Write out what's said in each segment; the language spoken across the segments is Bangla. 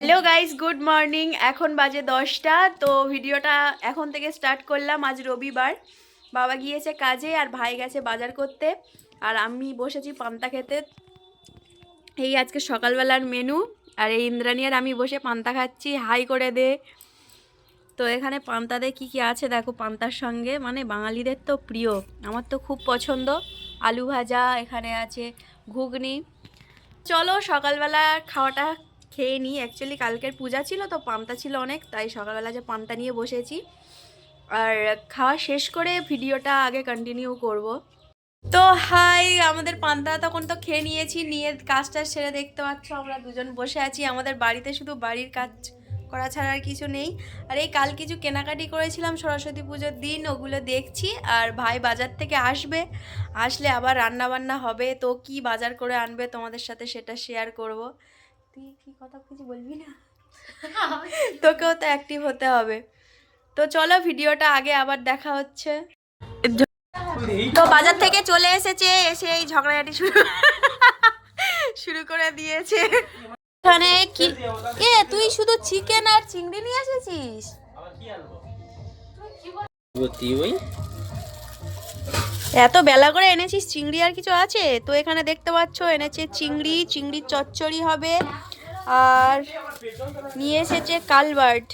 হ্যালো গাইস গুড মর্নিং এখন বাজে দশটা, তো ভিডিওটা এখন থেকে স্টার্ট করলাম আজ রবিবার। বাবা গিয়েছে কাজে আর ভাই গেছে বাজার করতে, আর আমি বসেছি পান্তা খেতে। এই আজকে সকালবেলার মেনু আর এই ইন্দ্রাণী আর আমি বসে পান্তা খাচ্ছি। হাই করে দে। তো এখানে পান্তাতে কি কি আছে দেখো পান্তার সঙ্গে। মানে বাঙালিদের তো প্রিয়, আমার তো খুব পছন্দ। আলু ভাজা এখানে আছে, ঘুগনি। চলো সকালবেলা খাওয়াটা খেয়ে নিই অ্যাকচুয়ালি কালকের পূজা ছিল তো পান্তা ছিল অনেক, তাই সকালবেলা যে পান্তা নিয়ে বসেছি। আর খাওয়া শেষ করে ভিডিওটা আগে কন্টিনিউ করব। তো হাই, আমাদের পান্তা তখন তো খেয়ে নিয়েছি, নিয়ে কাজটা সেরে দেখতে পাচ্ছ আমরা দুজন বসে আছি। আমাদের বাড়িতে শুধু বাড়ির কাজ করা ছাড়া আর কিছু নেই। আর এই কাল কিছু কেনাকাটি করেছিলাম সরস্বতী পুজোর দিন, ওগুলো দেখছি। আর ভাই বাজার থেকে আসবে, আসলে আবার রান্না বান্না হবে, তো কি বাজার করে আনবে তোমাদের সাথে সেটা শেয়ার করব। তুই কি কথা কিছু বলবি না? তোকেও তো অ্যাক্টিভ হতে হবে। তো চলো ভিডিওটা আগে আবার দেখা হচ্ছে। তো বাজার থেকে চলে এসেছে এসে এই ঝগড়াঝাটি শুরু শুরু করে দিয়েছে। এখানে কি? এ তুই শুধু চিকেন আর চিংড়ি নিয়ে এসেছিস? এত বেলা করে এনেছিস? চিংড়ি আর কিছু আছে? তো এখানে দেখতে পাচ্ছ, এনেছে চিংড়ি চিংড়ির চচ্চড়ি হবে। আর নিয়ে এসেছে কালবার্ড।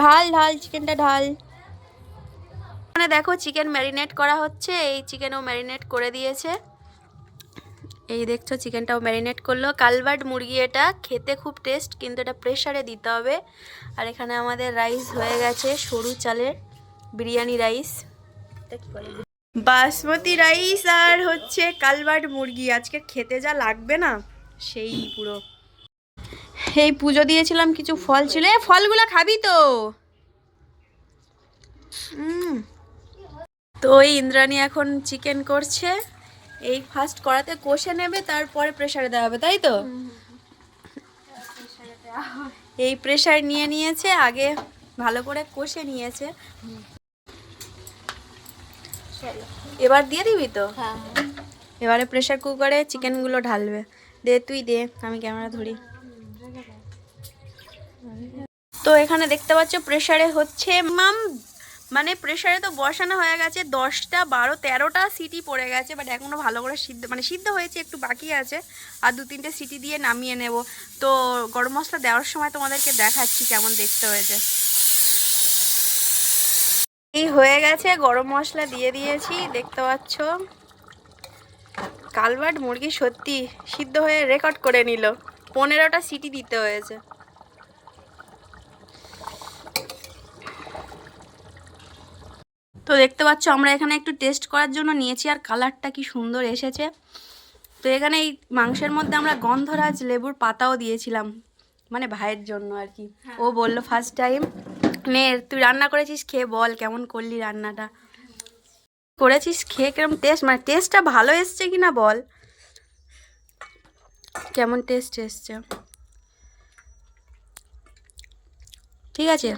ঢাল ঢাল, চিকেনটা ঢাল। এখানে দেখো চিকেন ম্যারিনেট করা হচ্ছে। এই চিকেনও ম্যারিনেট করে দিয়েছে। এই দেখছ, চিকেনটাও ম্যারিনেট করল। কালবার্ড মুরগি এটা, খেতে খুব টেস্ট, কিন্তু এটা প্রেশারে দিতে হবে। আর এখানে আমাদের রাইস হয়ে গেছে সরু চালের। বিরিয়ানি রাইস। বাসমতি রাইস আর হচ্ছে কালবার্ড মুরগি। আজকে খেতে যা লাগবে না সেই পুরো। এই পুজো দিয়েছিলাম কিছু ফল ছিল। এ ফলগুলো খাবি তো। তো ওই ইন্দ্রাণী এখন চিকেন করছে। এই ফার্স্ট করাতে কষে নেবে তারপরে প্রেসারে দেওয়া হবে তাই তো? এই প্রেসার নিয়ে নিয়েছে আগে ভালো করে কষে নিয়েছে। এবার দিয়ে দিবি তো? এবারে প্রেশার কুকারে চিকেনগুলো ঢালবে। দে তুই দে আমি ক্যামেরা ধরি। তো এখানে দেখতে পাচ্ছ প্রেশারে হচ্ছে মাম মানে প্রেশারে তো বসানো হয়ে গেছে দশটা বারো তেরোটা সিটি পড়ে গেছে বাট এখনও ভালো করে সিদ্ধ মানে সিদ্ধ হয়েছে একটু বাকি আছে। আর দু তিনটে সিটি দিয়ে নামিয়ে নেব। তো গরম মশলা দেওয়ার সময় তোমাদেরকে দেখাচ্ছি কেমন দেখতে হয়েছে। এই হয়ে গেছে গরম মশলা দিয়ে দিয়েছি দেখতে পাচ্ছ। কালবার্ড মুরগি সত্যি সিদ্ধ হয়ে রেকর্ড করে নিল। পনেরোটা সিটি দিতে হয়েছে। তো দেখতে পাচ্ছ আমরা এখানে একটু টেস্ট করার জন্য নিয়েছি আর কালারটা কি সুন্দর এসেছে। তো এখানে এই মাংসের মধ্যে আমরা গন্ধরাজ লেবুর পাতাও দিয়েছিলাম মানে ভাইয়ের জন্য আর কি। ও বলল ফার্স্ট টাইম নে তুই রান্না করেছিস? খেয়ে বল, কেমন করলি রান্নাটা? করেছিস? খেয়ে কেমন টেস্ট মানে টেস্টটা ভালো এসছে কি না বল। কেমন টেস্ট এসছে? ঠিক আছে।